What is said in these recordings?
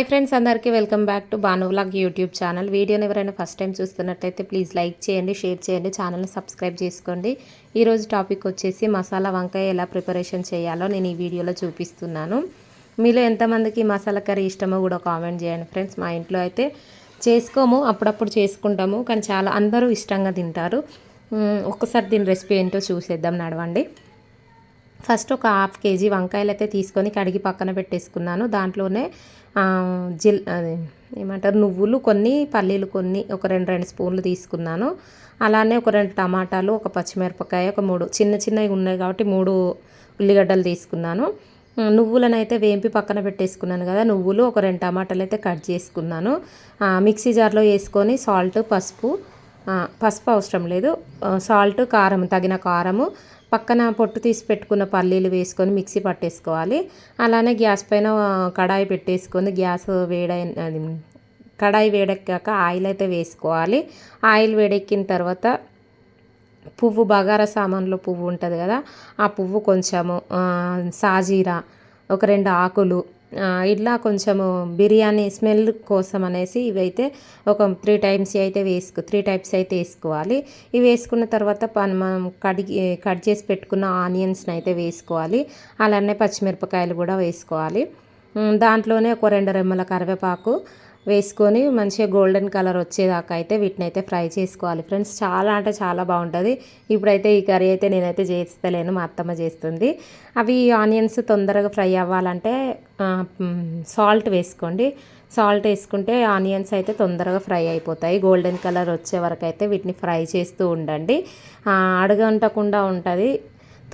Hi friends అందరికీ welcome back to Bhanu vlog YouTube channel వీడియోని ఎవరైనా ఫస్ట్ టైం చూస్తున్నట్టయితే ప్లీజ్ లైక్ చేయండి షేర్ చేయండి ఛానల్ని సబ్స్క్రైబ్ చేసుకోండి. ఈరోజు టాపిక్ వచ్చేసి మసాలా వంకాయ ఎలా ప్రిపరేషన్ చేయాలో నేను ఈ వీడియోలో చూపిస్తున్నాను. మీలో ఎంతమందికి మసాలా కర్రీ ఇష్టమో కూడా కామెంట్ చేయండి ఫ్రెండ్స్ మా ఇంట్లో అయితే చేసుకోము అప్పుడప్పుడు చేసుకుంటాము కానీ చాలా అందరూ ఇష్టంగా తింటారు. ఒక్కసారి దీని రెసిపీ ఏంటో చూసేద్దాం నడవండి. ఫస్ట్ ఒక హాఫ్ కేజీ వంకాయలు అయితే తీసుకొని కడిగి పక్కన పెట్టేసుకున్నాను. దాంట్లోనే జిల్ అది ఏమంటారు నువ్వులు కొన్ని పల్లీలు కొన్ని ఒక రెండు రెండు స్పూన్లు తీసుకున్నాను. అలానే ఒక రెండు టమాటాలు ఒక పచ్చిమిరపకాయ ఒక మూడు చిన్న చిన్నవి ఉన్నాయి కాబట్టి మూడు ఉల్లిగడ్డలు తీసుకున్నాను. నువ్వులను అయితే వేంపి పక్కన పెట్టేసుకున్నాను కదా నువ్వులు ఒక రెండు టమాటాలు అయితే కట్ చేసుకున్నాను. మిక్సీ జార్లో వేసుకొని సాల్ట్ పసుపు పసుపు అవసరం లేదు. సాల్ట్ కారం తగిన కారము పక్కన పొట్టు తీసి పెట్టుకున్న పల్లీలు వేసుకొని మిక్సీ పట్టేసుకోవాలి. అలానే గ్యాస్ పైన కడాయి పెట్టేసుకొని గ్యాస్ వేడైన అది కడాయి వేడెక్కాక ఆయిల్ అయితే వేసుకోవాలి. ఆయిల్ వేడెక్కిన తర్వాత పువ్వు బగారా సామాన్లో పువ్వు ఉంటుంది కదా ఆ పువ్వు కొంచెము సాజీరా ఒక రెండు ఆకులు ఇట్లా కొంచెము బిర్యానీ స్మెల్ కోసం అనేసి ఇవైతే ఒక త్రీ టైమ్స్ అయితే వేసుకో త్రీ టైప్స్ అయితే వేసుకోవాలి. ఇవి వేసుకున్న తర్వాత మనం కడిగి కట్ చేసి పెట్టుకున్న ఆనియన్స్ని అయితే వేసుకోవాలి. అలానే పచ్చిమిరపకాయలు కూడా వేసుకోవాలి. దాంట్లోనే ఒక రెండు రెమ్మల కరివేపాకు వేసుకొని మంచిగా గోల్డెన్ కలర్ వచ్చేదాకా అయితే వీటిని అయితే ఫ్రై చేసుకోవాలి. ఫ్రెండ్స్ చాలా అంటే చాలా బాగుంటుంది. ఇప్పుడైతే ఈ కర్రీ అయితే నేనైతే చేస్తలేను మా అత్తమ్మ చేస్తుంది. అవి ఆనియన్స్ తొందరగా ఫ్రై అవ్వాలంటే సాల్ట్ వేసుకోండి. సాల్ట్ వేసుకుంటే ఆనియన్స్ అయితే తొందరగా ఫ్రై అయిపోతాయి. గోల్డెన్ కలర్ వచ్చే వరకు అయితే వీటిని ఫ్రై చేస్తూ ఉండండి. అడగంటకుండా ఉంటుంది.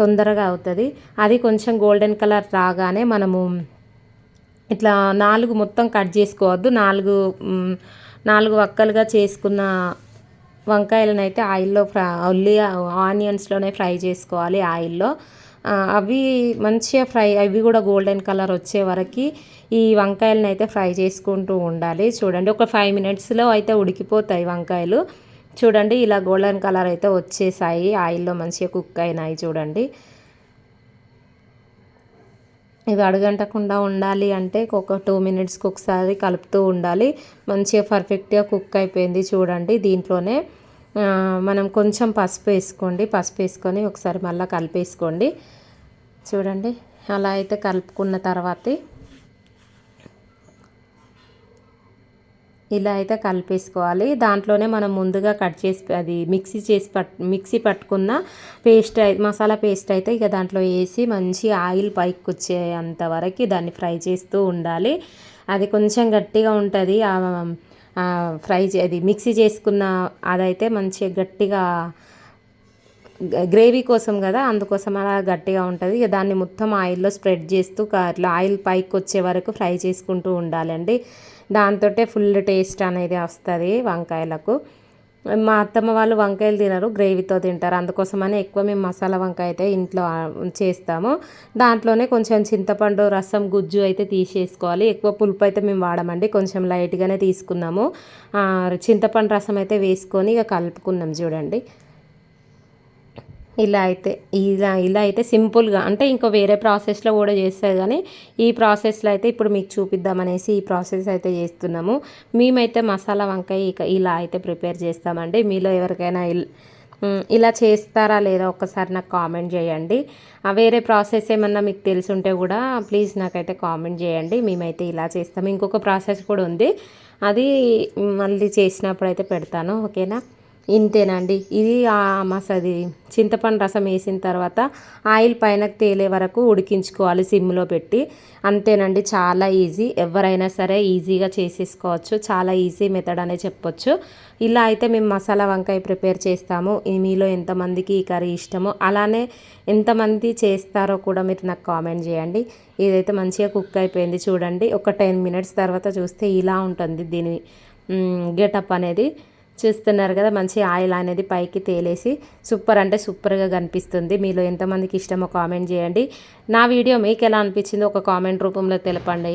తొందరగా అవుతుంది. అది కొంచెం గోల్డెన్ కలర్ రాగానే మనము ఇట్లా నాలుగు మొత్తం కట్ చేసుకోవద్దు. నాలుగు నాలుగు వక్కలుగా చేసుకున్న వంకాయలను అయితే ఆయిల్లో ఫ్రై ఉల్లి ఆనియన్స్లోనే ఫ్రై చేసుకోవాలి ఆయిల్లో. అవి మంచిగా ఫ్రై అవి కూడా గోల్డెన్ కలర్ వచ్చే వరకు ఈ వంకాయలను అయితే ఫ్రై చేసుకుంటూ ఉండాలి. చూడండి ఒక ఫైవ్ మినిట్స్లో అయితే ఉడికిపోతాయి వంకాయలు. చూడండి ఇలా గోల్డెన్ కలర్ అయితే వచ్చేసాయి. ఆయిల్లో మంచిగా కుక్ అయినాయి చూడండి. ఇవి అడగంటకుండా ఉండాలి అంటే ఒక టూ మినిట్స్కి ఒకసారి కలుపుతూ ఉండాలి. మంచిగా పర్ఫెక్ట్గా కుక్ అయిపోయింది చూడండి దీంట్లోనే. మనం కొంచెం పసుపు వేసుకోండి. పసుపు వేసుకొని ఒకసారి మళ్ళీ కలిపేసుకోండి. చూడండి అలా అయితే కలుపుకున్న తర్వాత ఇలా అయితే కలిపేసుకోవాలి. దాంట్లోనే మనం ముందుగా కట్ చేసి అది మిక్సీ చేసి పట్ మిక్సీ పట్టుకున్న పేస్ట్ మసాలా పేస్ట్ అయితే ఇక దాంట్లో వేసి మంచి ఆయిల్ పైకి వచ్చేంత వరకు దాన్ని ఫ్రై చేస్తూ ఉండాలి. అది కొంచెం గట్టిగా ఉంటుంది. ఫ్రై అది మిక్సీ చేసుకున్న అదైతే మంచిగా గట్టిగా గ్రేవీ కోసం కదా అందుకోసం అలా గట్టిగా ఉంటుంది. ఇక దాన్ని మొత్తం ఆయిల్లో స్ప్రెడ్ చేస్తూ అట్లా ఆయిల్ పైకి వచ్చే వరకు ఫ్రై చేసుకుంటూ ఉండాలండి. దాంతో ఫుల్ టేస్ట్ అనేది వస్తుంది వంకాయలకు. మా అత్తమ్మ వాళ్ళు వంకాయలు తినరు గ్రేవీతో తింటారు. అందుకోసమని ఎక్కువ మేము మసాలా వంకాయ అయితే ఇంట్లో చేస్తాము. దాంట్లోనే కొంచెం చింతపండు రసం గుజ్జు అయితే తీసేసుకోవాలి. ఎక్కువ పులుపు అయితే మేము వాడమండి కొంచెం లైట్గానే తీసుకున్నాము. చింతపండు రసం అయితే వేసుకొని ఇక కలుపుకున్నాం చూడండి. ఇలా అయితే ఇలా ఇలా అయితే సింపుల్గా అంటే ఇంకా వేరే ప్రాసెస్లో కూడా చేస్తారు కానీ ఈ ప్రాసెస్లో అయితే ఇప్పుడు మీకు చూపిద్దామనేసి ఈ ప్రాసెస్ అయితే చేస్తున్నాము. మేమైతే మసాలా వంకాయ ఇక ఇలా అయితే ప్రిపేర్ చేస్తామండి. మీలో ఎవరికైనా ఇలా చేస్తారా లేదా ఒక్కసారి నాకు కామెంట్ చేయండి. వేరే ప్రాసెస్ ఏమన్నా మీకు తెలుసుంటే కూడా ప్లీజ్ నాకైతే కామెంట్ చేయండి. మేమైతే ఇలా చేస్తాము ఇంకొక ప్రాసెస్ కూడా ఉంది. అది మళ్ళీ చేసినప్పుడు అయితే పెడతాను. ఓకేనా? ఇంతేనండి. ఇది మసది చింతపండు రసం వేసిన తర్వాత ఆయిల్ పైనకు తేలే వరకు ఉడికించుకోవాలి సిమ్లో పెట్టి. అంతేనండి చాలా ఈజీ. ఎవరైనా సరే ఈజీగా చేసేసుకోవచ్చు. చాలా ఈజీ మెథడ్ అనే చెప్పొచ్చు. ఇలా అయితే మేము మసాలా వంకాయ ప్రిపేర్ చేస్తాము. మీలో ఎంతమందికి ఈ కర్రీ ఇష్టమో అలానే ఎంతమంది చేస్తారో కూడా మీరు నాకు కామెంట్ చేయండి. ఇదైతే మంచిగా కుక్ అయిపోయింది చూడండి. ఒక టెన్ మినిట్స్ తర్వాత చూస్తే ఇలా ఉంటుంది దీని గెటప్ అనేది. చూస్తున్నారు కదా మంచి ఆయిల్ అనేది పైకి తేలేసి సూపర్ అంటే సూపర్గా కనిపిస్తుంది. మీలో ఎంతమందికి ఇష్టమో కామెంట్ చేయండి. నా వీడియో మీకు ఎలా అనిపించిందో ఒక కామెంట్ రూపంలో తెలపండి.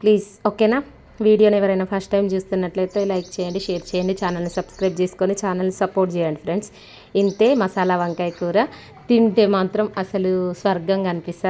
ప్లీజ్ ఓకేనా? వీడియోని ఎవరైనా ఫస్ట్ టైం చూస్తున్నట్లయితే లైక్ చేయండి షేర్ చేయండి ఛానల్ని సబ్స్క్రైబ్ చేసుకొని ఛానల్ని సపోర్ట్ చేయండి ఫ్రెండ్స్. ఇంతే మసాలా వంకాయ కూర. తింటే మాత్రం అసలు స్వర్గంగా అనిపిస్తుంది